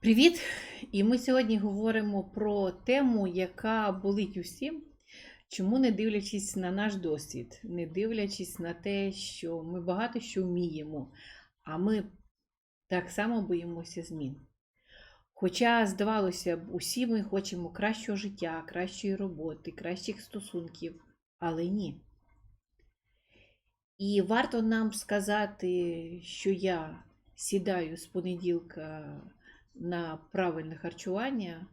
Привіт! І ми сьогодні говоримо про тему, яка болить усім, чому не дивлячись на наш досвід, не дивлячись на те, що ми багато що вміємо, а ми так само боїмося змін. Хоча, здавалося б, усі ми хочемо кращого життя, кращої роботи, кращих стосунків, але ні. І варто нам сказати, що я сідаю з понеділка на правильне харчування,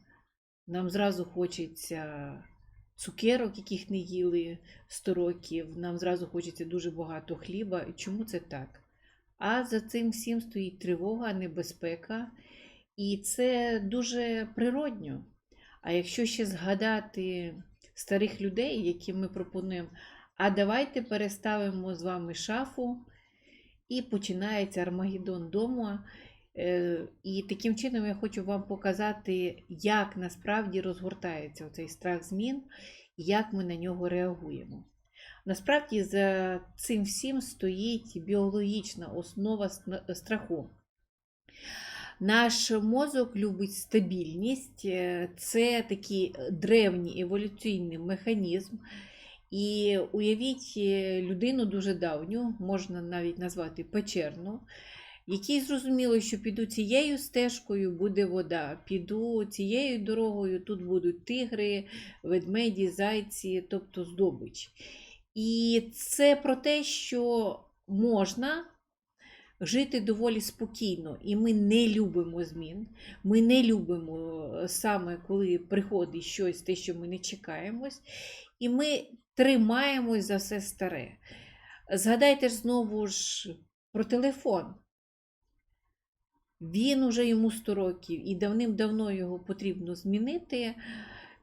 нам зразу хочеться цукерок, яких не їли 100 років, нам зразу хочеться дуже багато хліба. І Чому це так? А за цим всім стоїть тривога, небезпека, і це дуже природньо. А якщо ще згадати старих людей, яким ми пропонуємо, а давайте переставимо з вами шафу, і починається Армагеддон дома. Е, І таким чином я хочу вам показати, як насправді розгортається цей страх змін як ми на нього реагуємо. Насправді за цим всім стоїть біологічна основа страху. Наш мозок любить стабільність, е, це такий древній еволюційний механізм. І уявіть е, людину дуже давню, можна навіть назвати печерну, якій зрозуміло, що піду цією стежкою буде вода, піду цією дорогою, тут будуть тигри, ведмеді, зайці, тобто здобич. І це про те, що можна жити доволі спокійно, і ми не любимо змін. Ми не любимо е, саме, коли приходить щось, те, що ми не чекаємось, і ми тримаємось за все старе. Згадайте ж знову ж про телефон. Він уже йому 100 років, і давним-давно його потрібно змінити.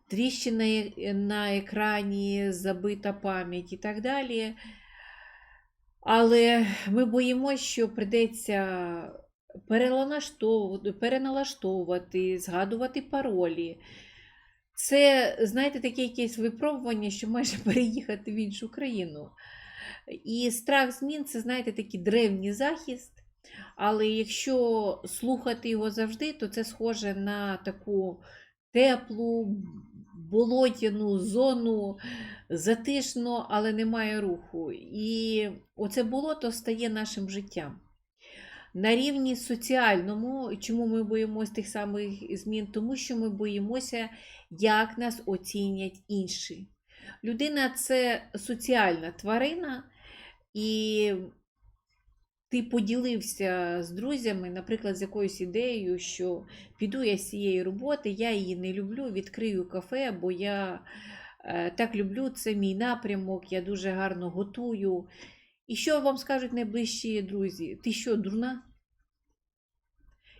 Тріщина е- на екрані, забита пам'ять і так далі. Але ми боїмося, що прийдеться переналаштовувати, згадувати паролі. Це, знаєте, таке якесь випробування, що майже переїхати в іншу країну. І страх змін це, знаєте, такий древній захист. Але якщо слухати його завжди, то це схоже на таку теплу, болотяну зону, затишно, але немає руху. І оце болото стає нашим життям. На рівні соціальному, чому ми боїмося тих самих змін? Тому що ми боїмося, як нас оцінять інші. Людина це соціальна тварина, і ти поділився з друзями, наприклад, з якоюсь ідеєю, що піду я з цієї роботи, я її не люблю, відкрию кафе, бо я е, так люблю, це мій напрямок, я дуже гарно готую. І що вам скажуть найближчі друзі? Ти що, дурна?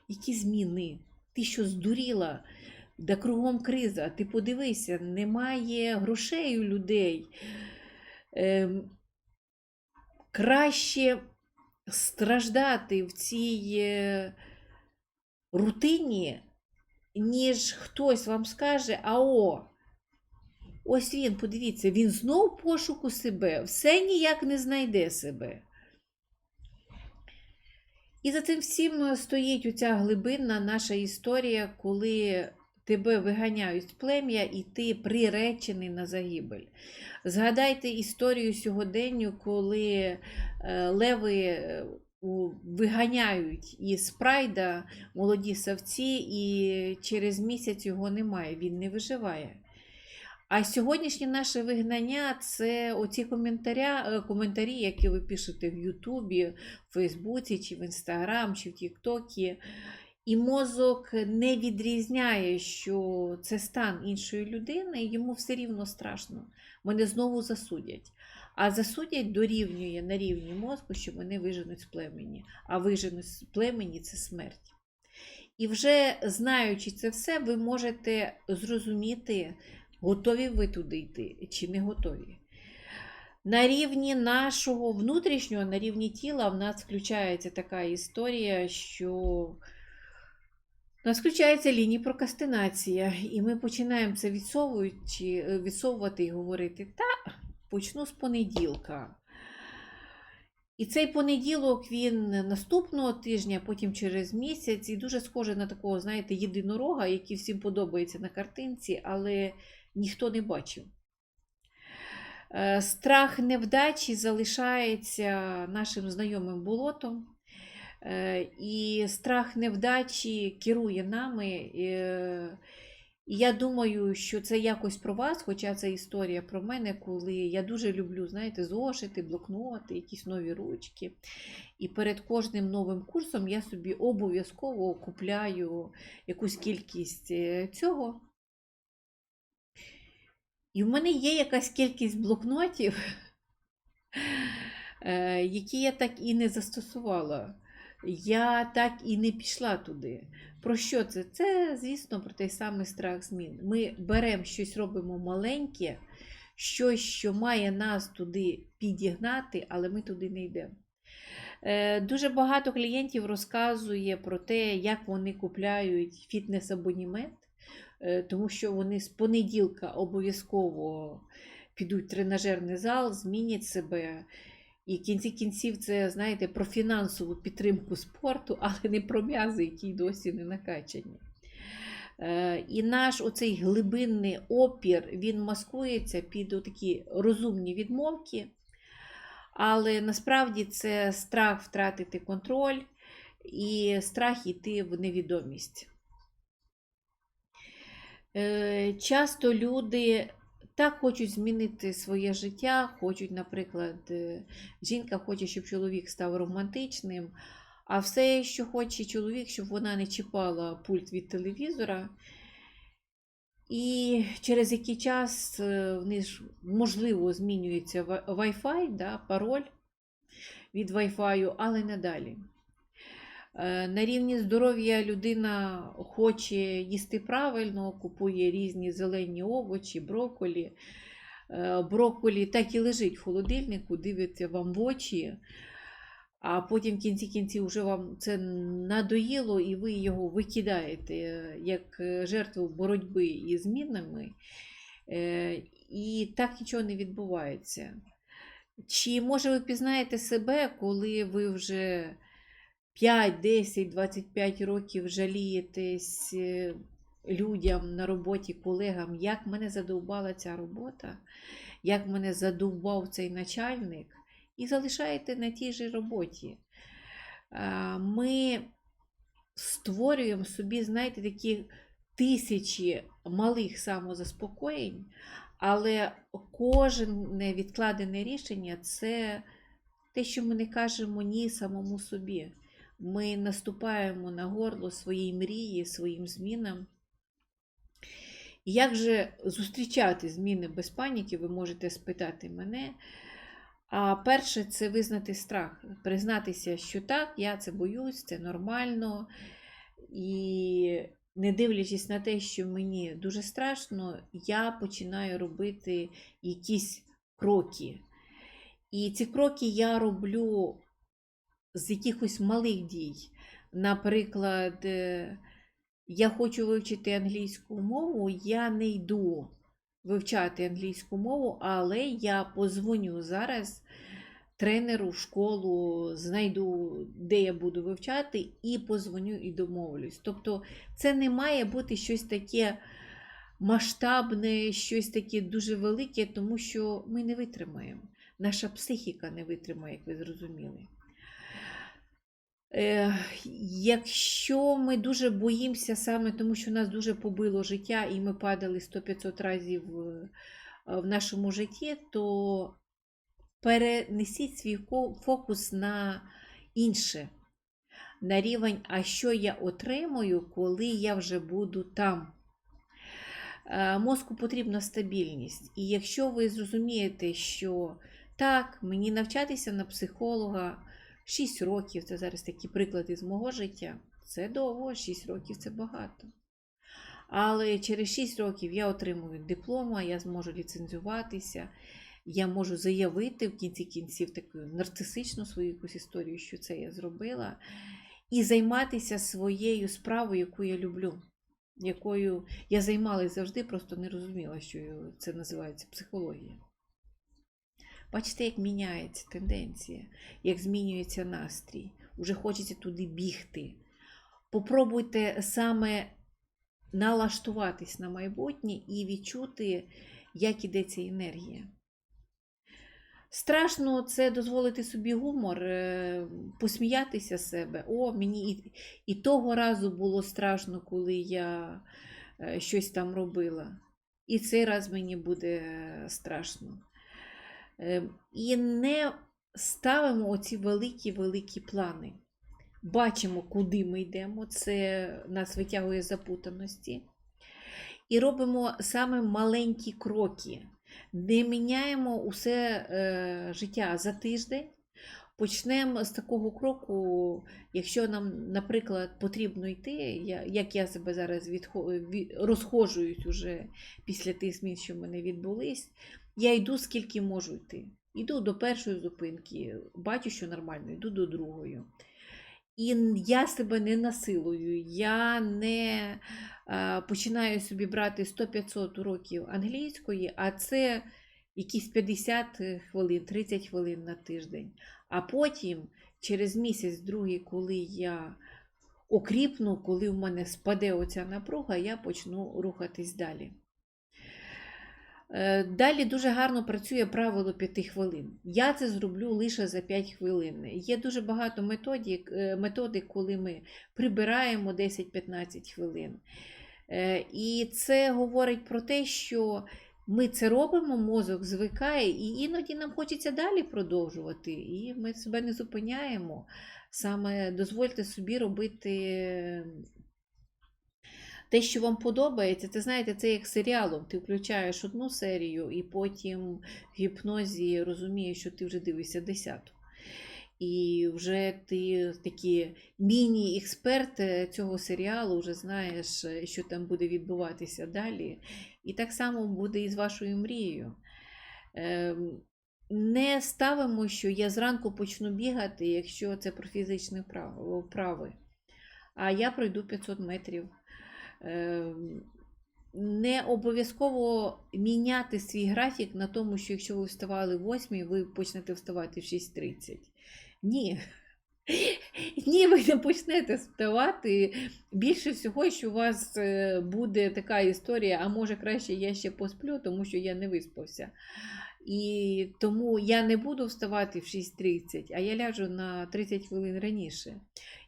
Які зміни? Ти що здуріла? Да кругом криза. Ти подивися, немає грошей у людей. Ем, краще страждати в цій е, рутині, ніж хтось вам скаже, а о, ось він, подивіться, він знов пошуку себе, все ніяк не знайде себе. І за цим всім стоїть оця глибинна наша історія, коли тебе виганяють з плем'я і ти приречений на загибель. Згадайте історію сьогоденню, коли е, леви е, виганяють із прайда молоді савці, і через місяць його немає, він не виживає. А сьогоднішнє наше вигнання це оці коментаря, е, коментарі, які ви пишете в Ютубі, в Фейсбуці, чи в Інстаграм, чи в Тіктокі. І мозок не відрізняє, що це стан іншої людини, йому все рівно страшно. Мене знову засудять. А засудять дорівнює на рівні мозку, що мене виженуть з племені. А виженуть з племені це смерть. І вже знаючи це все, ви можете зрозуміти, готові ви туди йти чи не готові. На рівні нашого внутрішнього, на рівні тіла, в нас включається така історія, що у нас включається лінія прокрастинація, і ми починаємо це відсовуючи, відсовувати і говорити, та почну з понеділка. І цей понеділок він наступного тижня, потім через місяць, і дуже схоже на такого, знаєте, єдинорога, який всім подобається на картинці, але ніхто не бачив. Е, Страх невдачі залишається нашим знайомим болотом. Е, І страх невдачі керує нами. Е, І я думаю, що це якось про вас, хоча це історія про мене, коли я дуже люблю, знаєте, зошити, блокноти, якісь нові ручки. І перед кожним новим курсом я собі обов'язково купляю якусь кількість е, цього. І в мене є якась кількість блокнотів, які я так і не застосувала. Я так і не пішла туди. Про що це? Це, звісно, про той самий страх змін. Ми беремо щось, робимо маленьке, щось, що має нас туди підігнати, але ми туди не йдемо. Е, Дуже багато клієнтів розказує про те, як вони купляють фітнес-абонімент, е, тому що вони з понеділка обов'язково підуть в тренажерний зал, змінять себе. І в кінці кінців це, знаєте, про фінансову підтримку спорту, але не про м'язи, які досі не накачані. Е, І наш оцей глибинний опір, він маскується під такі розумні відмовки, але насправді це страх втратити контроль і страх йти в невідомість. Е, Часто люди так хочуть змінити своє життя, хочуть, наприклад, е, жінка хоче, щоб чоловік став романтичним, а все, що хоче чоловік, щоб вона не чіпала пульт від телевізора. І через який час е, в них можливо змінюється Wi-Fi, да, пароль від Wi-Fi, але не далі. Е, На рівні здоров'я людина хоче їсти правильно, купує різні зелені овочі, брокколі. Е, Брокколі так і лежить в холодильнику, дивиться вам в очі, а потім в кінці кінців вже вам це надоїло, і ви його викидаєте е, як е, жертву боротьби із змінами. Е, І так нічого не відбувається. Чи може ви пізнаєте себе, коли ви вже 5, 10, 25 років жалієтесь е, людям на роботі, колегам, як мене задовбала ця робота, як мене задовбав цей начальник, і залишаєте на тій же роботі. Ми створюємо собі, знаєте, такі тисячі малих самозаспокоєнь, але кожне відкладене рішення це те, що ми не кажемо ні самому собі. Ми наступаємо на горло своїй мрії, своїм змінам. Як же зустрічати зміни без паніки, ви можете спитати мене. А перше, це визнати страх, признатися, що так, я це боюсь, це нормально. І не дивлячись на те, що мені дуже страшно, я починаю робити якісь кроки. І ці кроки я роблю з якихось малих дій. Наприклад, е, я хочу вивчити англійську мову, я не йду вивчати англійську мову, але я позвоню зараз тренеру в школу, знайду, де я буду вивчати, і позвоню і домовлюсь. Тобто це не має бути щось таке масштабне, щось таке дуже велике, тому що ми не витримаємо. Наша психіка не витримає, як ви зрозуміли. Якщо ми дуже боїмося саме тому, що нас дуже побило життя, і ми падали 100-500 разів е, в нашому житті, то перенесіть свій фокус на інше, на рівень, а що я отримую, коли я вже буду там. Е, Мозку потрібна стабільність. І якщо ви зрозумієте, що так, мені навчатися на психолога 6 років, це зараз такі приклади з мого життя, це довго, 6 років це багато. Але через 6 років я отримую диплома, я зможу ліцензуватися, я можу заявити в кінці кінців таку нарцисичну свою якусь історію, що це я зробила, і займатися своєю справою, яку я люблю, якою я займалася завжди, просто не розуміла, що це називається психологія. Бачите, як міняється тенденція, як змінюється настрій. Уже хочеться туди бігти. Попробуйте саме налаштуватись на майбутнє і відчути, як іде ця енергія. Страшно це дозволити собі гумор, е, посміятися з себе. О, мені і, і того разу було страшно, коли я е, щось там робила. І цей раз мені буде е, страшно. Е, І не ставимо оці великі-великі плани. Бачимо, куди ми йдемо, це нас витягує запутаності. І робимо саме маленькі кроки. Не міняємо усе е, життя за тиждень. Почнемо з такого кроку, якщо нам, наприклад, потрібно йти, я, як я себе зараз відхо, від, розходжуюсь уже після тих змін, що в мене відбулись, я йду скільки можу йти. Йду до першої зупинки, бачу, що нормально, йду до другої. І я себе не насилую, я не а, починаю собі брати 100-500 уроків англійської, а це якісь 50 хвилин, 30 хвилин на тиждень. А потім, через місяць, другий, коли я окріпну, коли в мене спаде оця напруга, я почну рухатись далі. Е, Далі дуже гарно працює правило 5 хвилин. Я це зроблю лише за 5 хвилин. Є дуже багато методик, е, методик, коли ми прибираємо 10-15 хвилин. Е, І це говорить про те, що ми це робимо, мозок звикає, і іноді нам хочеться далі продовжувати, і ми себе не зупиняємо. Саме дозвольте собі робити те, що вам подобається, це знаєте, це як серіалом. Ти включаєш одну серію, і потім в гіпнозі розумієш, що ти вже дивишся десяту. І вже ти такий міні-експерт цього серіалу, вже знаєш, що там буде відбуватися далі. І так само буде і з вашою мрією. Ем, Не ставимо, що я зранку почну бігати, якщо це про фізичні вправи. А я пройду 500 метрів. Ем, Не обов'язково міняти свій графік на тому, що якщо ви вставали в 8, ви почнете вставати в 6.30. Ні. Ні, ви не почнете вставати. Більше всього, що у вас е, буде така історія, а може краще я ще посплю, тому що я не виспався. І тому я не буду вставати в 6.30, а я ляжу на 30 хвилин раніше.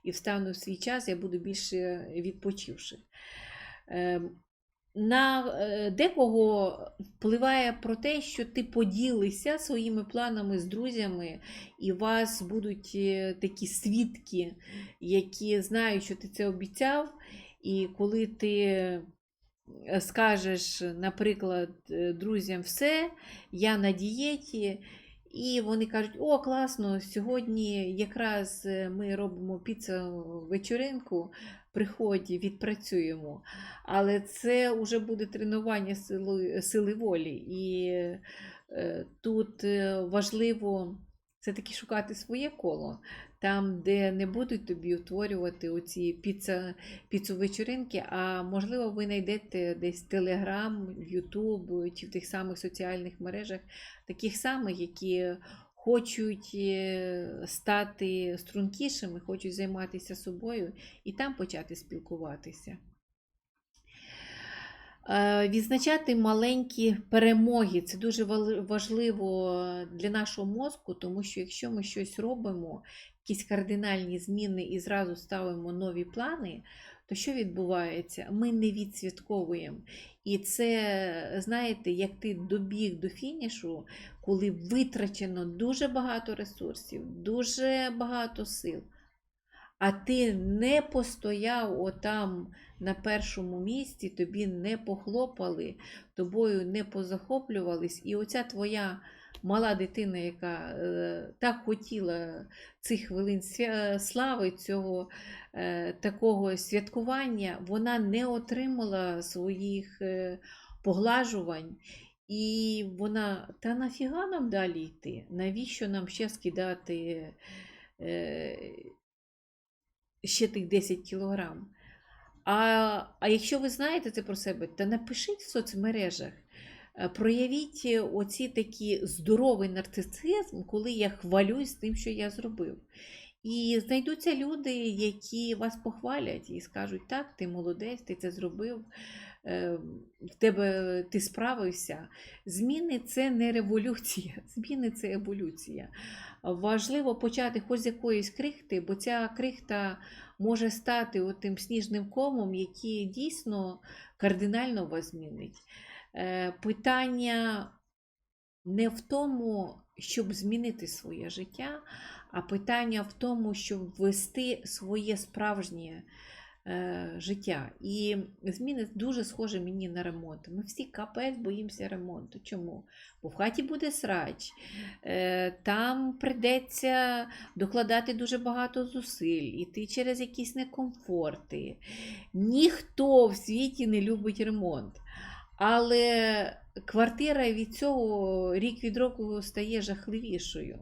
І встану в свій час, я буду більше відпочивши. Ем, На е, декого впливає про те, що ти поділися своїми планами з друзями, і у вас будуть е, такі свідки, які знають, що ти це обіцяв. І коли ти е, скажеш, наприклад, е, друзям все, я на дієті, і вони кажуть, о, класно, сьогодні якраз е, ми робимо піцу вечоринку, приходь, відпрацюємо. Але це вже буде тренування сили, сили волі. І е, тут е, важливо все-таки шукати своє коло, там, де не будуть тобі утворювати оці піца, піцу-вечоринки, а можливо, ви знайдете десь Телеграм, Ютуб чи в тих самих соціальних мережах, таких самих, які хочуть е, стати стрункішими, хочуть займатися собою і там почати спілкуватися. Е, Відзначати маленькі перемоги це дуже важливо для нашого мозку, тому що якщо ми щось робимо, якісь кардинальні зміни і зразу ставимо нові плани, то що відбувається? Ми не відсвятковуємо. І це, знаєте, як ти добіг до фінішу, коли витрачено дуже багато ресурсів, дуже багато сил. А ти не постояв отам на першому місці, тобі не похлопали, тобою не позахоплювались. І оця твоя мала дитина, яка е, так хотіла цих хвилин слави, цього е, такого святкування, вона не отримала своїх е, поглажувань. І вона, та нафіга нам далі йти? Навіщо нам ще скидати е, ще тих 10 кілограм? А, а якщо ви знаєте це про себе, то напишіть в соцмережах. Е, Проявіть е, оці такі здоровий нарцисизм, коли я хвалюсь тим, що я зробив. І знайдуться люди, які вас похвалять і скажуть, так, ти молодець, ти це зробив, е, в тебе ти справився. Зміни це не революція, зміни це еволюція. Важливо почати хоч з якоїсь крихти, бо ця крихта може стати тим сніжним комом, який дійсно кардинально вас змінить. Е, Питання не в тому, щоб змінити своє життя, а питання в тому, щоб вести своє справжнє життя. І зміни дуже схожі мені на ремонт. Ми всі капець боїмося ремонту. Чому? Бо в хаті буде срач, е, там прийдеться докладати дуже багато зусиль, іти через якісь некомфорти. Ніхто в світі не любить ремонт. Але квартира від цього рік від року стає жахливішою.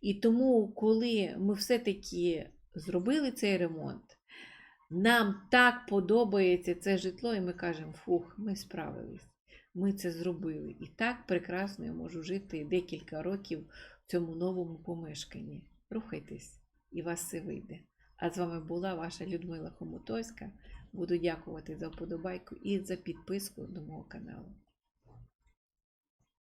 І тому, коли ми все-таки зробили цей ремонт, нам так подобається це житло, і ми кажемо, фух, ми справились, ми це зробили. І так прекрасно я можу жити декілька років в цьому новому помешканні. Рухайтесь, і вас все вийде. А з вами була ваша Людмила Хомутойська. Буду дякувати за вподобайку і за підписку до мого каналу.